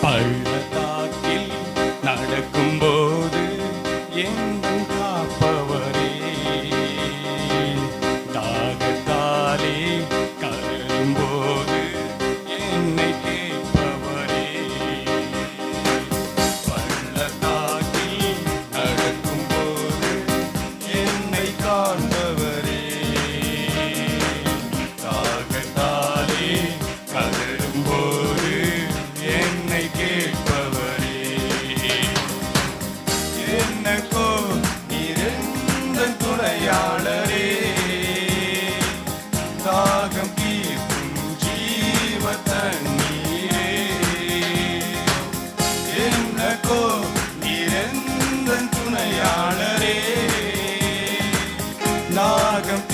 பள்ளத்தாக்கில் நடக்கும் போது எங்கும் காப்பவரே. தாகத்தாலே கரும்போது agape.